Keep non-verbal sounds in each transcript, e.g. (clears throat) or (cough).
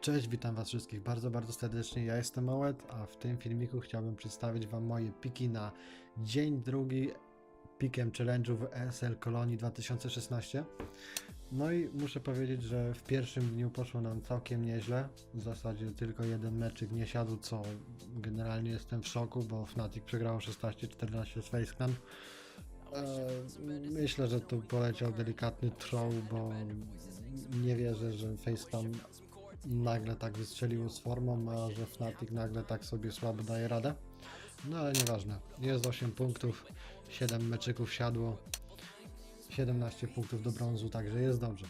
Cześć, witam was wszystkich bardzo, bardzo serdecznie. Ja jestem Ołet, a w tym filmiku chciałbym przedstawić wam moje piki na dzień drugi pikiem challenge'u w ESL Kolonii 2016. No i muszę powiedzieć, że w pierwszym dniu poszło nam całkiem nieźle. W zasadzie tylko jeden meczyk nie siadł, co generalnie jestem w szoku, bo Fnatic przegrało 16-14 z Faceclan. E, Myślę, że tu poleciał delikatny troll, bo nie wierzę, że Faceclan nagle tak wystrzeliło z formą, a że Fnatic nagle tak sobie słabo daje radę. No ale nieważne. Jest 8 punktów, 7 meczyków siadło, 17 punktów do brązu, także jest dobrze.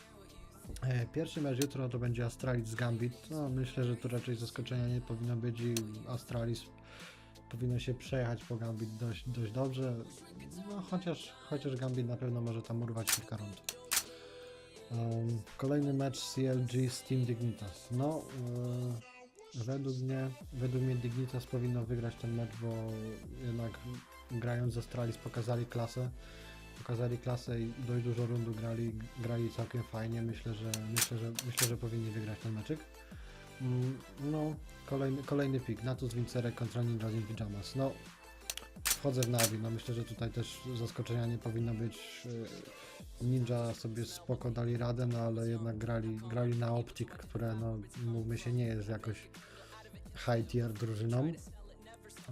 E, Pierwszy mecz jutro to będzie Astralis z Gambit. No, myślę, że tu raczej zaskoczenia nie powinno być i Astralis powinno się przejechać po Gambit dość, dość dobrze. No, chociaż, chociaż Gambit na pewno może tam urwać kilka rund. Kolejny mecz CLG z Team Dignitas. No, e, według mnie, według mnie Dignitas powinno wygrać ten mecz, bo jednak grając z Astralis pokazali klasę. Pokazali klasę i dość dużo rundu grali, grali całkiem fajnie. Myślę, że myślę, że myślę, że powinni wygrać ten meczek. Mm, No, kolejny, kolejny pik. Natus Wincerek kontra Ninja in Pyjamas. No, wchodzę w Navi. No myślę, że tutaj też zaskoczenia nie powinno być. E, Ninja sobie spoko dali radę, no ale jednak grali, grali na Optik, które no mówmy się nie jest jakoś high tier drużyną.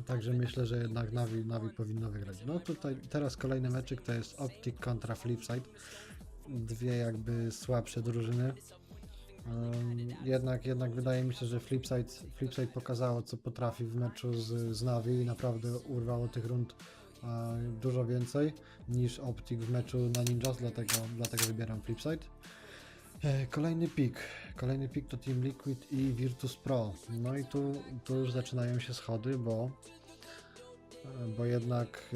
Także myślę, że jednak Navi, Navi powinno wygrać. No tutaj teraz kolejny meczyk to jest Optic kontra Flipside. Dwie jakby słabsze drużyny. Jednak, jednak wydaje mi się, że Flipside, Flipside pokazało co potrafi w meczu z, z Navi i naprawdę urwało tych rund e, dużo więcej niż Optic w meczu na Ninjas, dlatego, dlatego wybieram Flipside. E, Kolejny pik. Kolejny pik to Team Liquid i Virtus Pro. No i tu, tu już zaczynają się schody, bo, e, bo jednak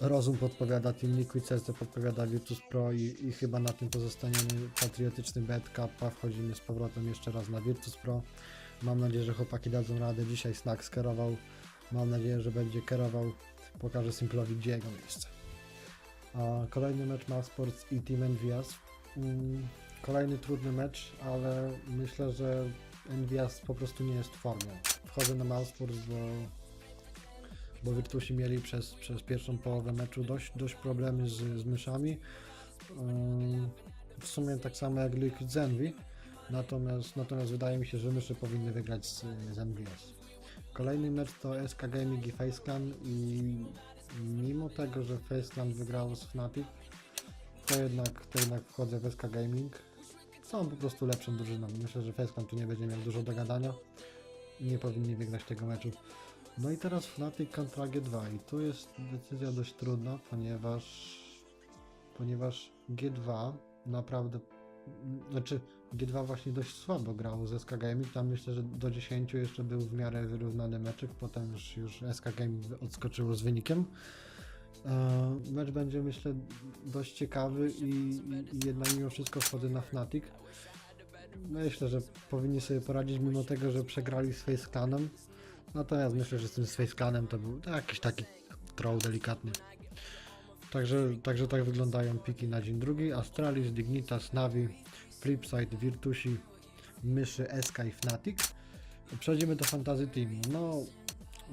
rozum podpowiada Team Liquid, serce podpowiada Virtus Pro i, i chyba na tym pozostaniemy patriotyczny bet kappa. Wchodzimy z powrotem jeszcze raz na Virtus Pro. Mam nadzieję, że chłopaki dadzą radę. Dzisiaj Snack skierował. Mam nadzieję, że będzie kierował. Pokażę Simplowi, gdzie jego miejsce. A kolejny mecz ma Sports i Team Envias. Mm, Kolejny trudny mecz, ale myślę, że Envias po prostu nie jest w formie. Wchodzę na Malsports, bo, bo Virtusi mieli przez, przez pierwszą połowę meczu dość, dość problemy z, z myszami. Ym, W sumie tak samo jak Liquid z Envy. Natomiast, natomiast wydaje mi się, że myszy powinny wygrać z, z Envias. Kolejny mecz to SK Gaming i Faceclan i mimo tego, że Faceclan wygrał z Fnatic, to jednak, to jednak wchodzę w SK Gaming. Są po prostu lepszą drużyną. Myślę, że Faceclan tu nie będzie miał dużo do gadania. Nie powinni wygrać tego meczu. No i teraz Fnatic kontra G2 i tu jest decyzja dość trudna, ponieważ ponieważ G2 naprawdę znaczy G2 właśnie dość słabo grał z SK Gaming, tam myślę, że do 10 jeszcze był w miarę wyrównany meczek, potem już, już SK Gaming odskoczyło z wynikiem. E, Mecz będzie myślę dość ciekawy i, i, i jednak mimo wszystko wchodzę na Fnatic. Myślę, że powinni sobie poradzić mimo tego, że przegrali z Face Clanem. Natomiast myślę, że z tym Face Clanem to był jakiś taki troll delikatny. Także, także tak wyglądają piki na dzień drugi. Astralis, Dignitas, Navi, Flipside, Virtusi, Myszy, SK i Fnatic. Przechodzimy do Fantasy Team. No,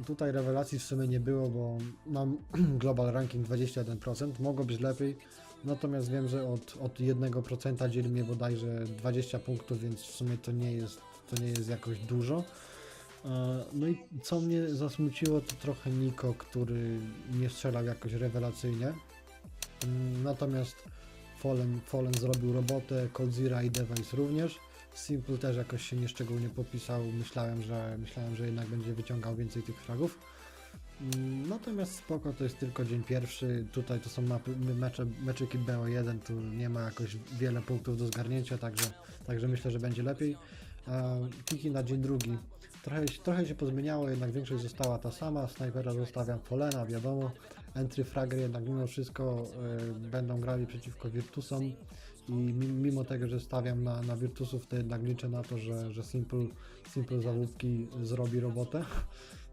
tutaj rewelacji w sumie nie było, bo mam (clears throat) global ranking 21%. Mogło być lepiej. Natomiast wiem, że od, od 1% dzieli mnie bodajże 20 punktów, więc w sumie to nie jest, to nie jest jakoś dużo. E, No i co mnie zasmuciło, to trochę Niko, który nie strzelał jakoś rewelacyjnie. Natomiast Fallen, Fallen zrobił robotę, Coldzira i Device również. Simple też jakoś się nieszczególnie popisał. Myślałem, że myślałem, że jednak będzie wyciągał więcej tych fragów. Mm, Natomiast spoko, to jest tylko dzień pierwszy. Tutaj to są mapy, mecze, meczyki BO1, tu nie ma jakoś wiele punktów do zgarnięcia, także, także myślę, że będzie lepiej. Piki na dzień drugi. Trochę, trochę się pozmieniało, jednak większość została ta sama. Snajpera zostawiam Folena, wiadomo. Entry Fragger jednak mimo wszystko e, będą grali przeciwko Virtusom i mi- mimo tego, że stawiam na, na Virtusów, to jednak liczę na to, że, że Simple, Simple Zawódki zrobi robotę.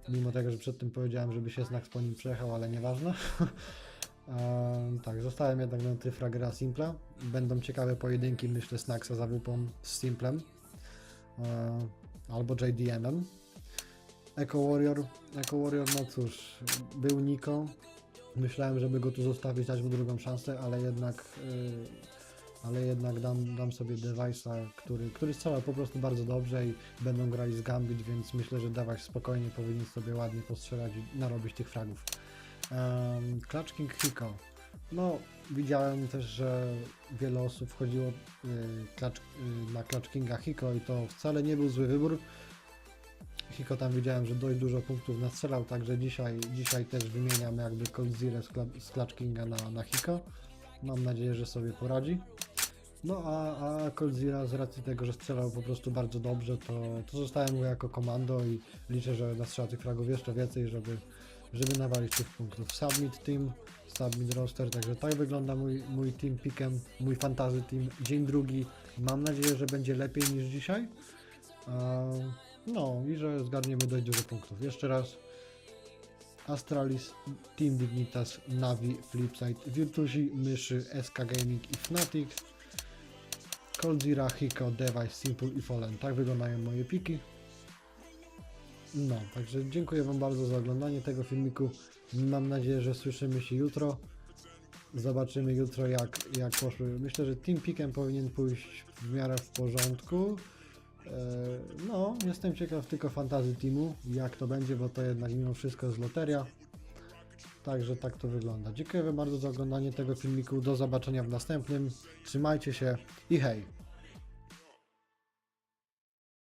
Mimo tego, że przed tym powiedziałem, żeby się znak po nim przejechał, ale nieważne. (laughs) Ehm, tak, zostałem jednak na Entry Fraggera Simpla. Będą ciekawe pojedynki, myślę, Snacksa za wypą z Simplem. E, albo JDM-em. Echo Warrior, Echo Warrior, no cóż, był Niko. Myślałem, żeby go tu zostawić, dać mu drugą szansę, ale jednak, y, ale jednak dam, dam sobie Device'a, który, który strzela po prostu bardzo dobrze i będą grali z Gambit, więc myślę, że Device spokojnie powinien sobie ładnie postrzelać i narobić tych fragów. Um, Clutch King Hiko. No, widziałem też, że wiele osób wchodziło y, Clutch, y, na Clutch Kinga Hiko i to wcale nie był zły wybór. Hiko tam widziałem, że dość dużo punktów nastrzelał, także dzisiaj, dzisiaj też wymieniam jakby Cold Zero z, z Kinga na, na Hiko. Mam nadzieję, że sobie poradzi. No a, a Cold Zero z racji tego, że strzelał po prostu bardzo dobrze, to, to zostałem go jako komando i liczę, że nastrzela tych fragów jeszcze więcej, żeby, żeby nawalić tych punktów. Submit Team, Submit Roster, także tak wygląda mój, mój team pickem, mój fantasy team. Dzień drugi, mam nadzieję, że będzie lepiej niż dzisiaj. No i że zgarniemy dość dużo punktów. Jeszcze raz Astralis, Team Dignitas, Navi, Flipside, Virtusi, Myszy, SK Gaming i Fnatic, Coldzira, Hiko, Device, Simple i Fallen. Tak wyglądają moje piki. No, także dziękuję Wam bardzo za oglądanie tego filmiku. Mam nadzieję, że słyszymy się jutro. Zobaczymy jutro jak, jak poszły. Myślę, że Team Pickiem powinien pójść w miarę w porządku. E, No, jestem ciekaw tylko fantazy teamu, jak to będzie, bo to jednak mimo wszystko jest loteria. Także tak to wygląda. Dziękuję bardzo za oglądanie tego filmiku. Do zobaczenia w następnym. Trzymajcie się i hej!